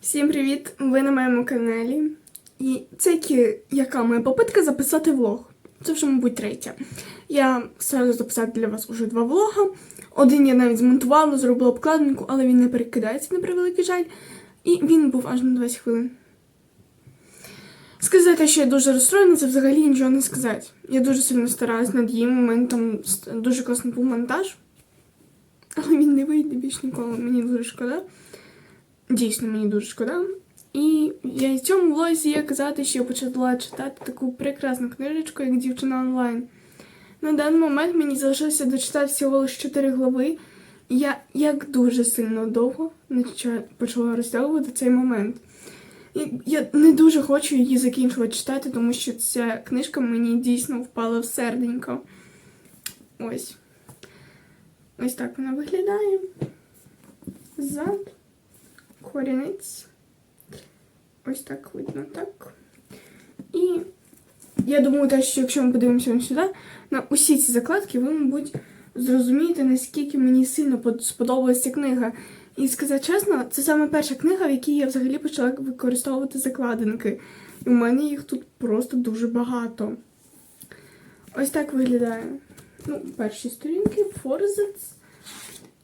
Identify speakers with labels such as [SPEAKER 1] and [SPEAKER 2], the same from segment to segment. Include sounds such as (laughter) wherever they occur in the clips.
[SPEAKER 1] Всім привіт! Ви на моєму каналі. І це яка моя попитка записати влог. Це вже, мабуть, третя. Я стараюся записати для вас уже два влога. Один я навіть змонтувала, зробила обкладинку, але він не перекидається на превеликий жаль. І він був аж на 20 хвилин. Сказати, що я дуже розстроєна, це взагалі нічого не сказати. Я дуже сильно старалась над їм. У мене там дуже класний був монтаж. Але він не вийде більш ніколи. Мені дуже шкода. Дійсно, мені дуже шкода. І я в цьому влозі є казати, що я почала читати таку прекрасну книжечку, як дівчина онлайн. На даний момент мені залишилося дочитати всього лише 4 глави. Я як дуже сильно довго почала розтягувати цей момент. І я не дуже хочу її закінчувати читати, тому що ця книжка мені дійсно впала в серденько. Ось. Ось так вона виглядає. Зад корінець. Ось так видно, так. І я думаю, те, що якщо ми подивимося сюди, на усі ці закладки, ви, мабуть, зрозумієте, наскільки мені сильно сподобалася книга. І сказати чесно, це саме перша книга, в якій я взагалі почала використовувати закладинки. І у мене їх тут просто дуже багато. Ось так виглядає. Ну, перші сторінки, форзец.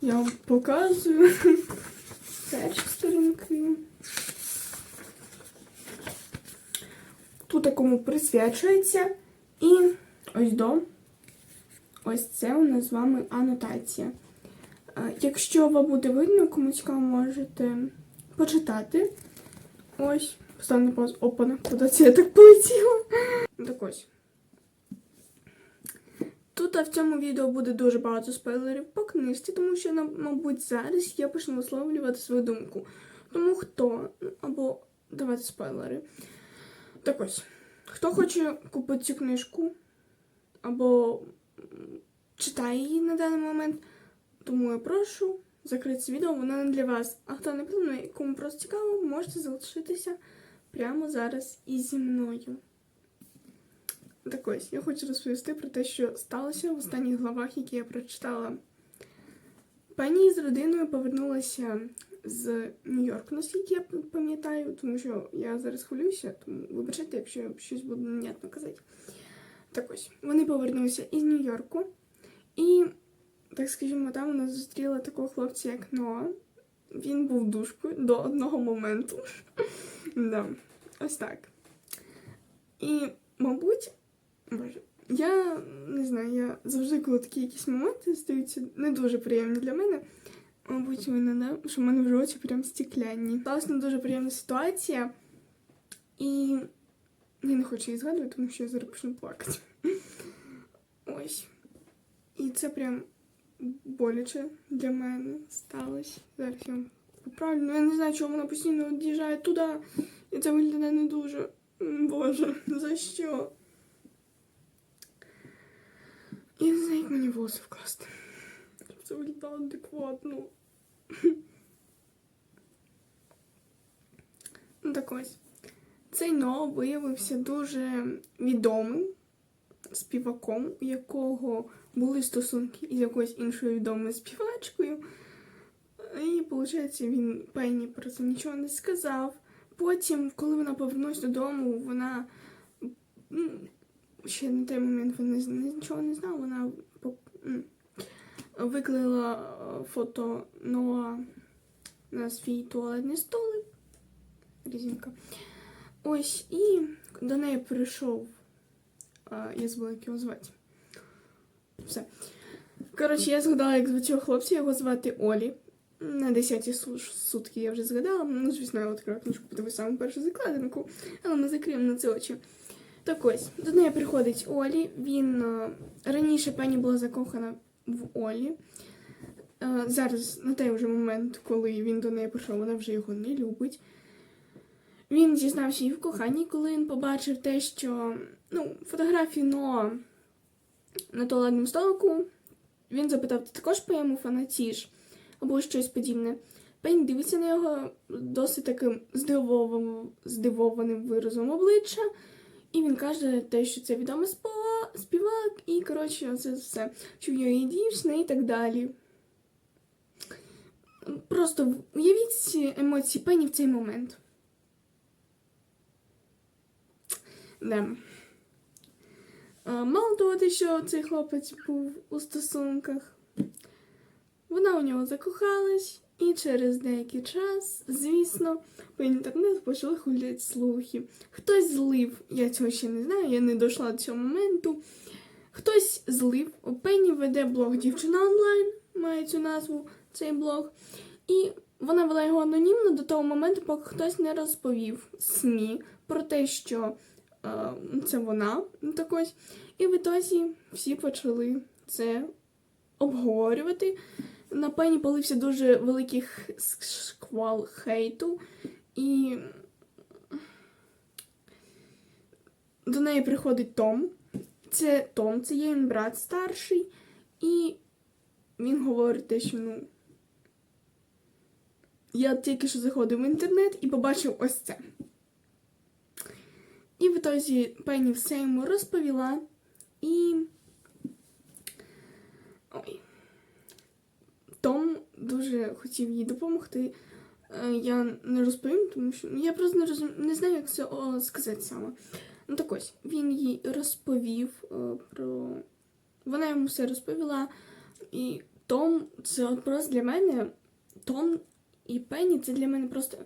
[SPEAKER 1] Я вам показую. (laughs) Перші сторінки. Тут такому присвячується. І ось до. Ось це у нас з вами анотація. Е, Якщо вам буде видно, кому можете почитати. Ось, поставлю на паузу. Опана, куди це я так полетіла? Так ось. Тут а в цьому відео буде дуже багато спойлерів по книжці, тому що, мабуть, зараз я почну висловлювати свою думку. Тому хто, або давайте спойлери. Так ось, хто хоче купити цю книжку, або читає її на даний момент, тому я прошу закрити це відео, воно не для вас. А хто не планує, кому просто цікаво, можете залишитися прямо зараз і зі мною. Так ось, я хочу розповісти про те, що сталося в останніх главах, які я прочитала. Пані з родиною повернулася з Нью-Йорку, наскільки я пам'ятаю, тому що я зараз хвилююся, тому вибачайте, якщо я щось буду невнятно казати. Так ось, вони повернулися із Нью-Йорку, і, так скажімо, там вона зустріла такого хлопця, як Ноа. Він був душкою до одного моменту. (laughs) ось так. І, мабуть, Боже, я не знаю, я завжди, коли такі якісь моменти стаються не дуже приємні для мене. Мабуть, мене, да? що в мене вже очі прям стеклянні. Сталася не дуже приємна ситуація. І я не хочу її згадувати, тому що я зараз почну плакати. Ось. І це прям боляче для мене сталося. Зараз я поправлю. Ну, я не знаю, чому вона постійно від'їжджає туди. І це виглядає не дуже. Боже, за що? Я не знаю, як мені волоси вкласти. Щоб це виглядало адекватно. Ну так ось. Цей Ноа виявився дуже відомим співаком, у якого були стосунки із якоюсь іншою відомою співачкою. І, виходить, він Пенні про це нічого не сказав. Потім, коли вона повернулася додому, вона ще на той момент вона нічого не знала. Вона виклала е, фото Ноа на свій туалетний столик. Різінка. Ось, і до неї прийшов. е, Я забула, як його звати. Все. Коротше, я згадала, як цього хлопця, його звати Олі. На 10 сутки я вже згадала. Ну, звісно, я відкрила книжку, подивись саму першу закладинку, але ми закриємо на це очі. Так ось, до неї приходить Олі. Він е, раніше пані була закохана в Олі. Е, Зараз, на той вже момент, коли він до неї прийшов, вона вже його не любить. Він зізнався їй в коханні, коли він побачив те, що ну, фотографії Ноа на туалетному столику. Він запитав, ти також поему фанатіш або щось подібне. Пень дивиться на його досить таким здивованим виразом обличчя. І він каже те, що це відомий співак, і, коротше, це все, що нього є дівчина і так далі. Просто уявіть ці емоції Пенні в цей момент. Да. Мало того, що цей хлопець був у стосунках, вона у нього закохалась, і через деякий час, звісно, по інтернету почали ходити слухи. Хтось злив, я цього ще не знаю, я не дійшла до цього моменту. Хтось злив, у Пенні веде блог Дівчина онлайн, має цю назву цей блог. І вона вела його анонімно до того моменту, поки хтось не розповів СМІ про те, що е, це вона так ось. І в ітозі всі почали це обговорювати. На пені полився дуже великий шквал хейту, і до неї приходить Том. Це Том, це є він брат старший, і він говорить те, що ну. Я тільки що заходив в інтернет і побачив ось це. І в ітозі Пенні все йому розповіла, і. Ой. Том дуже хотів їй допомогти. Е, Я не розповім, тому що ну, я просто не розум... не знаю, як це сказати саме. Ну так ось, він їй розповів е, про. Вона йому все розповіла. І Том, це от просто для мене. Том і Пенні це для мене просто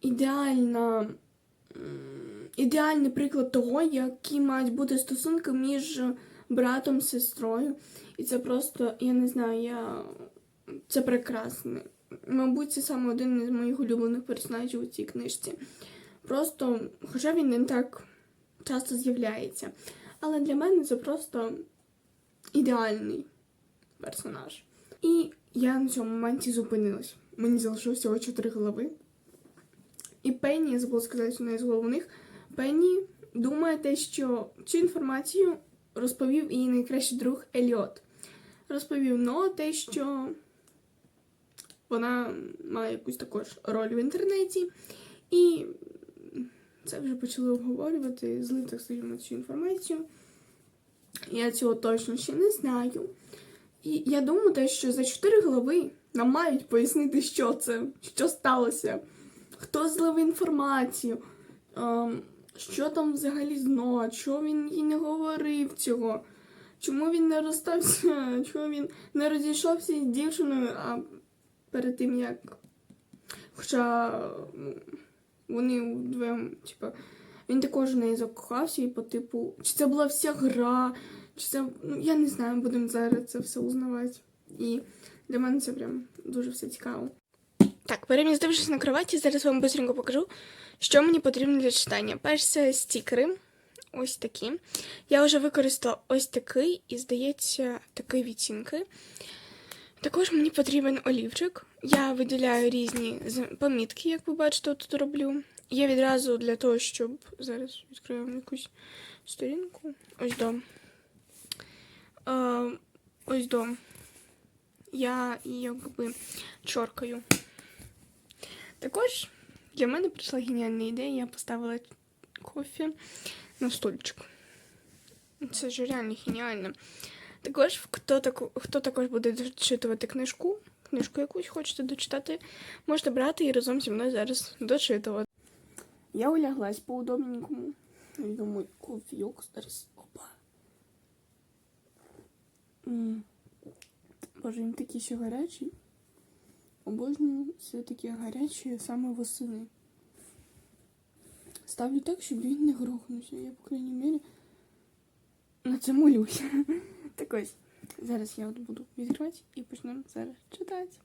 [SPEAKER 1] ідеальна. Ідеальний приклад того, які мають бути стосунки між братом сестрою. І це просто, я не знаю, я... це прекрасно. Мабуть, це саме один із моїх улюблених персонажів у цій книжці. Просто, хоча він не так часто з'являється. Але для мене це просто ідеальний персонаж. І я на цьому моменті зупинилась. Мені залишилось всього чотири голови. І Пенні, я забула сказати одне з головних, Пенні думає те, що цю інформацію розповів її найкращий друг Еліот. Розповів но те, що вона має якусь також роль в інтернеті. І це вже почали обговорювати, злив, так скажімо, цю інформацію. Я цього точно ще не знаю. І я думаю, те, що за чотири голови нам мають пояснити, що це, що сталося, хто злив інформацію, ем, що там взагалі зно, чого він їй не говорив цього, чому він не розстався, (laughs) чому він не розійшовся з дівчиною, а перед тим як. Хоча вони вдвоєм, типа, він також в неї закохався, і по типу, чи це була вся гра, чи це. Ну, я не знаю, будемо зараз це все узнавати. І для мене це прям дуже все цікаво. Так, перемістившись на кроваті, зараз вам быстренько покажу, що мені потрібно для читання. Перш це стікери. Ось такі. Я вже використала ось такий і, здається, такий відтінки. Також мені потрібен олівчик. Я виділяю різні помітки, як ви бачите, тут роблю. Я відразу для того, щоб зараз відкрию вам якусь сторінку. Ось до. Е, ось до. Я якби чоркаю. Також для мене прийшла геніальна ідея. Я поставила кофе на стульчик. Це ж реально геніально. Також, хто, таку, хто також буде дочитувати книжку, книжку якусь хочете дочитати, можете брати і разом зі мною зараз дочитувати. Я уляглась по-удобненькому. І думаю, кофійок зараз. Опа. Боже, він такий ще гарячий. Обожнюю все таке гаряче саме восени. Ставлю так, щоб він не грохнувся. Я, по крайній мірі, на це молюся. (laughs) Так ось, зараз я от буду відкривати і почнемо зараз читати.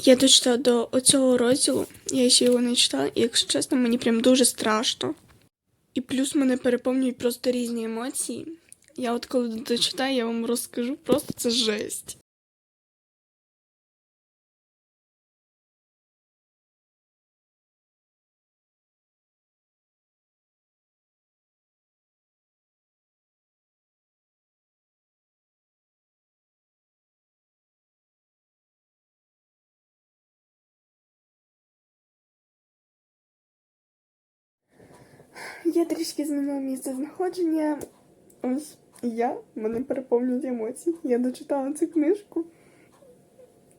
[SPEAKER 1] Я дочитала до оцього розділу, я ще його не читала, і якщо чесно, мені прям дуже страшно. І плюс мене переповнюють просто різні емоції. Я от коли дочитаю, я вам розкажу, просто це жесть. Я трішки змінила місце знаходження. Ось я, мене переповнюють емоції. Я дочитала цю книжку.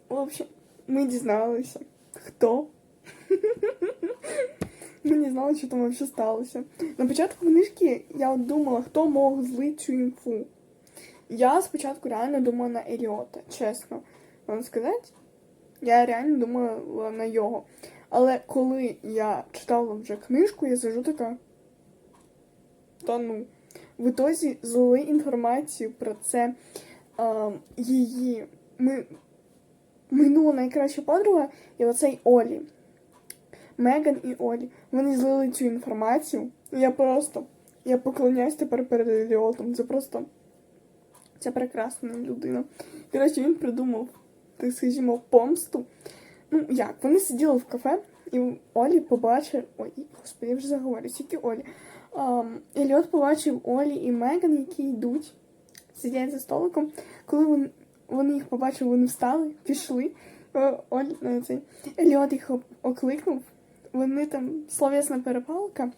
[SPEAKER 1] В общем, ми дізналися, хто. Ми не знали, що там взагалі сталося. На початку книжки я от думала, хто мог злити цю інфу. Я спочатку реально думала на Еліота, чесно вам сказати. Я реально думала на його. Але коли я читала вже книжку, я сижу така. Та ну. В ітозі злили інформацію про це а, її ми, минула найкраща подруга і оцей Олі. Меган і Олі. Вони злили цю інформацію. Я просто. Я поклоняюсь тепер перед Еліотом. Це просто. Це прекрасна людина. Коротше, він придумав, так скажімо, помсту. Ну, як? Вони сиділи в кафе, і Олі побачив. Ой, господи, я вже заговорю, тільки Олі. Еліот побачив Олі і Меган, які йдуть, сидять за столиком. Коли вони, їх побачили, вони встали, пішли. Е, Олі, е, Еліот їх ок- окликнув. Вони там словесна перепалка.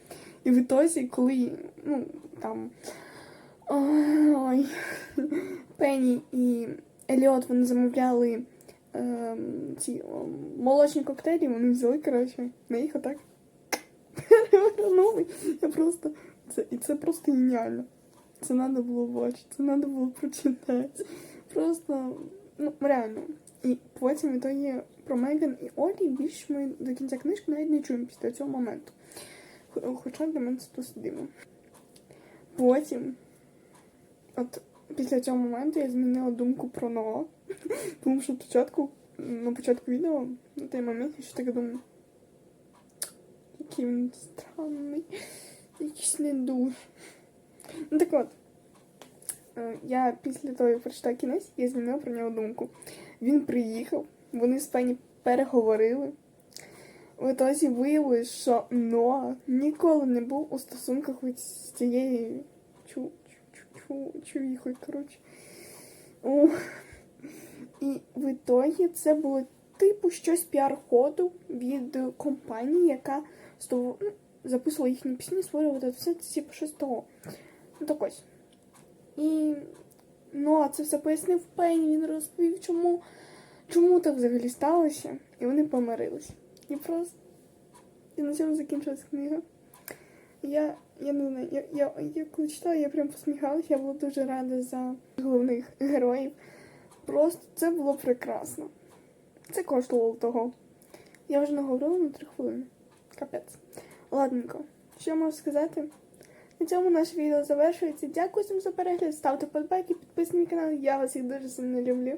[SPEAKER 1] І в ітозі, коли ну, там ой, Пенні і Еліот вони замовляли ем, ці молочні коктейлі, вони взяли, коротше, на їх отак перевернули. Я просто. Це, і це просто геніально. Це треба було бачити, це треба було прочитати. Просто, ну, реально. І потім то є про Меган і Олі більш ми до кінця книжки навіть не чуємо після цього моменту. Хоча для мене це досить дивно. Потім, от після цього моменту я змінила думку про Ноа. (laughs) Тому що спочатку, на початку відео, на той момент я ще так думаю. Який він странний, якийсь не дуже. Ну так от, е, я після того, як прочитала кінець, я змінила про нього думку. Він приїхав, вони з Пенні переговорили. В ітозі виявилось, що Ноа ніколи не був у стосунках з цією чу, чу, чу, чувіхою, коротше. І в ітогі це було типу щось піар-ходу від компанії, яка записувала їхні пісні, створювала це все типу щось того. Ну так ось. І ну, а це все пояснив Пенні, він розповів, чому, чому так взагалі сталося, і вони помирилися. І просто. І на цьому закінчилась книга. Я, я не знаю, я, я, я коли читала, я прям посміхалася, я була дуже рада за головних героїв. Просто це було прекрасно. Це коштувало того. Я вже наговорила на три хвилини. Капець. Ладненько, що можу сказати? На цьому наше відео завершується. Дякую всім за перегляд. Ставте подбайки, підписуйтесь на канал. Я вас їх дуже сильно люблю.